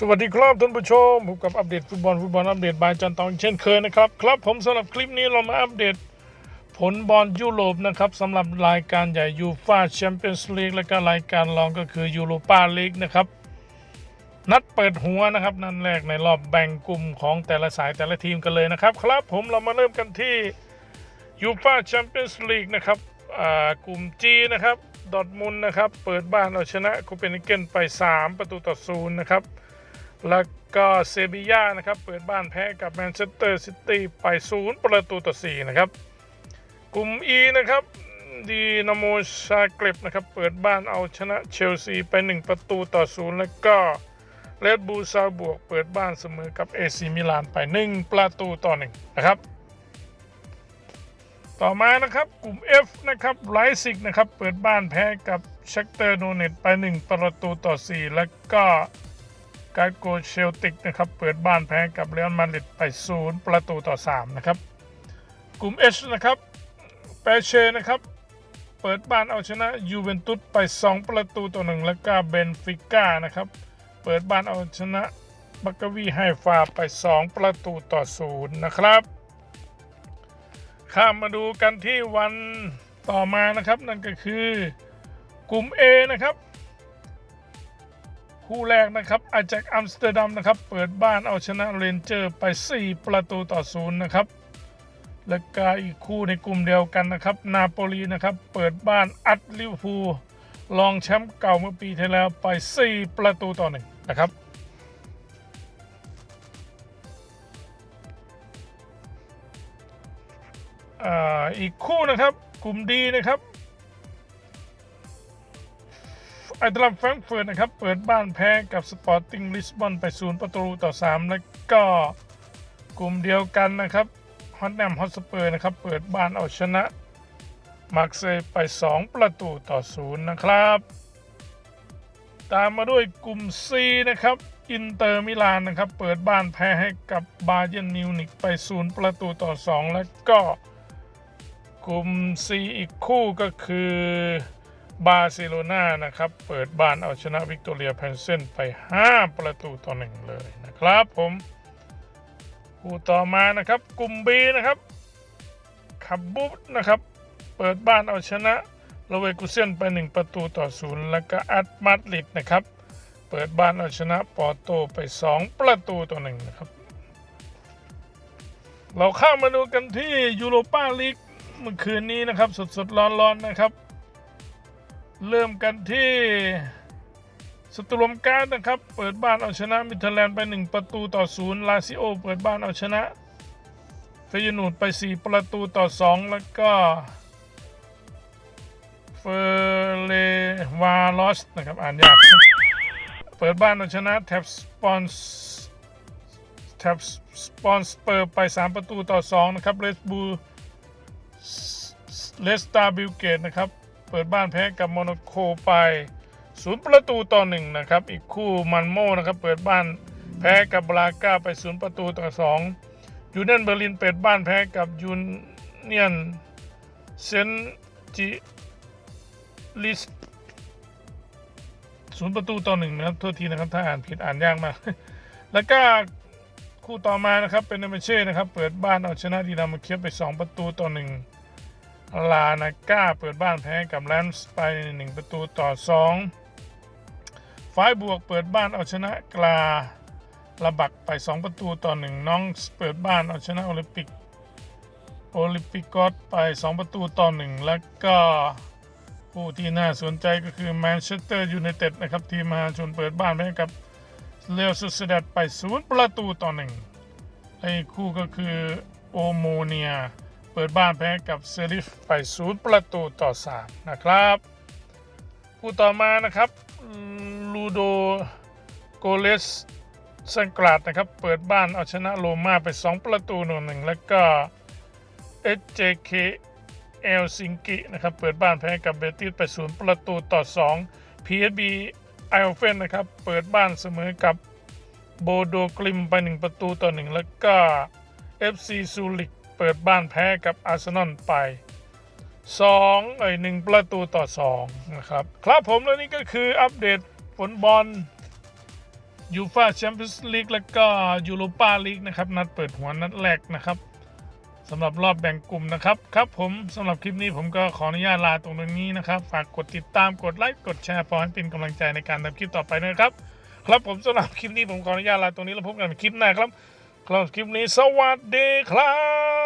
สวัสดีครับท่านผู้ชมพบกับอัปเดตฟุตบอลฟุตบอลอัปเดตบายจันตองเช่นเคยนะครับครับผมสำหรับคลิปนี้เรามาอัปเดต ผลบอลยุโรปนะครับสำหรับรายการใหญ่ยูฟาแชมเปี้ยนส์ลีกและก็รายการรองก็คือยูโรปาลีกนะครับนัดเปิดหัวนะครับนัดแรกในรอบแบ่งกลุ่มของแต่ละสายแต่ละทีมกันเลยนะครับ ครับผมเรามาเริ่มกันที่ยูฟาแชมเปี้ยนส์ลีกนะครับกลุ่ม G นะครับดอทมุนนะครับเปิดบ้านเอาชนะโคเปนเฮเกนไป 3 ประตูต่อศูนย์นะครับ แล้วก็เซบีย่านะครับ เปิดบ้านแพ้กับแมนเชสเตอร์ซิตี้ไปศูนย์ประตูต่อ4นะครับ กลุ่ม E นะครับดีนาโมชาเกร็บนะครับ เปิดบ้านเอาชนะเชลซีไป 1 ประตูต่อศูนย์แล้วก็เลดบูซาบวก เปิดบ้านเสมอกับเอซีมิลานไป 1 ประตูต่อ1นะครับ ต่อมานะครับกลุ่ม F นะครับไลซิกนะครับ เปิดบ้านแพ้กับชักเตอร์โนเนตไป 1 ประตูต่อ 4 แล้วก็ การโกเชลติกนะครับเปิดบ้านแพ้กับเรอัลมาดริดไป 0 ประตูต่อ 3 นะครับ กลุ่ม H นะครับเปเชนะครับ เปิดบ้านเอาชนะยูเวนตุสไป 2 ประตูต่อ 1 แล้วก็เบนฟิก้านะครับ เปิดบ้านเอาชนะบักกวีไฮฟาไป 2 ประตูต่อ 0 นะครับ ข้ามมาดูกันที่วันต่อมานะครับ นั่นก็คือกลุ่ม A นะครับ คู่แรกนะครับอาจากอัมสเตอร์ดัมนะครับ เปิดบ้านเอาชนะเรนเจอร์ไป 4 ประตูต่อศูนย์นะครับ แล้วก็อีกคู่ในกลุ่มเดียวกันนะครับ นาโปลีนะครับ เปิดบ้านอัดลิเวอร์พูลรองแชมป์เก่าเมื่อปีที่แล้วไป 4 ประตูต่อหนึ่งนะครับอ่าอีกคู่นะครับกลุ่มดีนะครับ ไอตลัมแฟรงเฟิร์ตนะครับ เปิดบ้านแพ้กับสปอร์ติ้งลิสบอนไปศูนย์ประตูต่อ 3 แล้วก็กลุ่มเดียวกันนะครับฮอตแนมฮอตสเปอร์นะครับ เปิดบ้านเอาชนะมาร์เซย์ไป 2 ประตูต่อ 0 นะครับ ตามมาด้วยกลุ่ม C นะครับ อินเตอร์มิลานนะครับ เปิดบ้านแพ้ให้กับบาเยร์นมิวนิกไป 0 ประตูต่อ 2 แล้วก็กลุ่ม C อีกคู่ก็คือ บาร์เซโลนานะครับ เปิดบ้านเอาชนะวิกตอเรียแพนเซนไป 5 ประตูต่อ1เลยนะครับผมคู่ต่อมานะครับกลุ่ม B นะครับขับบุ๊บนะครับ เปิดบ้านเอาชนะโลเวกุเซนไป 1 ประตูต่อ0แล้วก็อัดมาดริดนะครับ เปิดบ้านเอาชนะปอร์โตไป 2 ประตูต่อ1นะครับ เราข้ามมาดูกันที่ยูโรปาลีกเมื่อคืนนี้นะครับสดๆร้อนๆนะครับ เริ่มกันที่สตุลมการดนะครับ เปิดบ้านเอาชนะมิเทแลนด์ไป 1 ประตูต่อ0ลาซิโอเปิดบ้านเอาชนะเฟยนูดไป 4 ประตูต่อ 2 แล้วก็เฟเรวาลอสนะครับอ่านยาก เปิดบ้านเอาชนะแท็บสปอนส์แท็บสปอนสเปอร์ไป 3 ประตูต่อ 2 นะครับเรสบูเลสตาบิลเกตนะครับ เปิดบ้านแพ้กับโมนาโคไปศูนย์ประตูต่อหนึ่งนะครับ อีกคู่มันโมนะครับเปิดบ้านแพ้กับบราก้าไปศูนย์ประตูต่อสองยูเนียนเบอร์ลินเปิดบ้านแพ้กับยูเนียนเซนจิลิสศูนย์ประตูต่อหนึ่งนะครับโทษทีนะครับถ้าอ่านผิดอ่านยากมาก แล้วก็คู่ต่อมานะครับเป็นเนเมเช่นะครับ เปิดบ้านเอาชนะดีนามาเคียบไป 2 ประตูต่อหนึ่ง ลานาก้าเปิดบ้านแพ้กับแลนส์ไป 1 ประตูต่อ 2 ฝ่ายบวกเปิดบ้านเอาชนะกลาระบักไป 2 ประตูต่อ 1 น้องเปิดบ้านเอาชนะโอลิมปิกโอลิมปิกอสไป 2 ประตูต่อ 1 แล้วก็ผู้ที่น่าสนใจก็คือแมนเชสเตอร์ยูไนเต็ดนะครับ ทีมมหาชนเปิดบ้านแพ้กับเรอัลซูซิดัดไป 0 ประตูต่อ 1 ไอ้คู่ก็คือโอโมเนีย เปิดบ้านแพ้กับเซริฟไปศูนย์ประตูต่อ 3 นะครับคู่ต่อมานะครับลูโดโกเลสซังกราดนะครับเปิดบ้านเอาชนะโรม่าไป 2 ประตูหนึ่งแล้วก็ SJK เอลซิงกินะครับเปิดบ้านแพ้กับเบติสไปศูนย์ประตูต่อ 2 PSB ไอโอเฟนนะครับเปิดบ้านเสมอกับโบโดกลิมไป 1 ประตูต่อ 1 แล้วก็ FC ซูริก เปิดบ้านแพ้กับอาร์เซนอลไป2เอ้ย1ประตูต่อ 2 นะครับ ครับผมและนี่ก็คืออัปเดตผลบอลยูฟาแชมเปี้ยนส์ลีกแล้วก็ยูโรปาลีกนะครับ นัดเปิดหัวนัดแรกนะครับสำหรับรอบแบ่งกลุ่มนะครับ ครับผมสำหรับคลิปนี้ผมก็ขออนุญาตลาตรงนี้นะครับ ฝากกดติดตามกดไลค์กดแชร์พอให้เป็นกำลังใจในการทำคลิปต่อไปนะครับ ครับผมสำหรับคลิปนี้ผมขออนุญาตลาตรงนี้แล้วพบกันในคลิปหน้าครับครับคลิปนี้สวัสดีครับ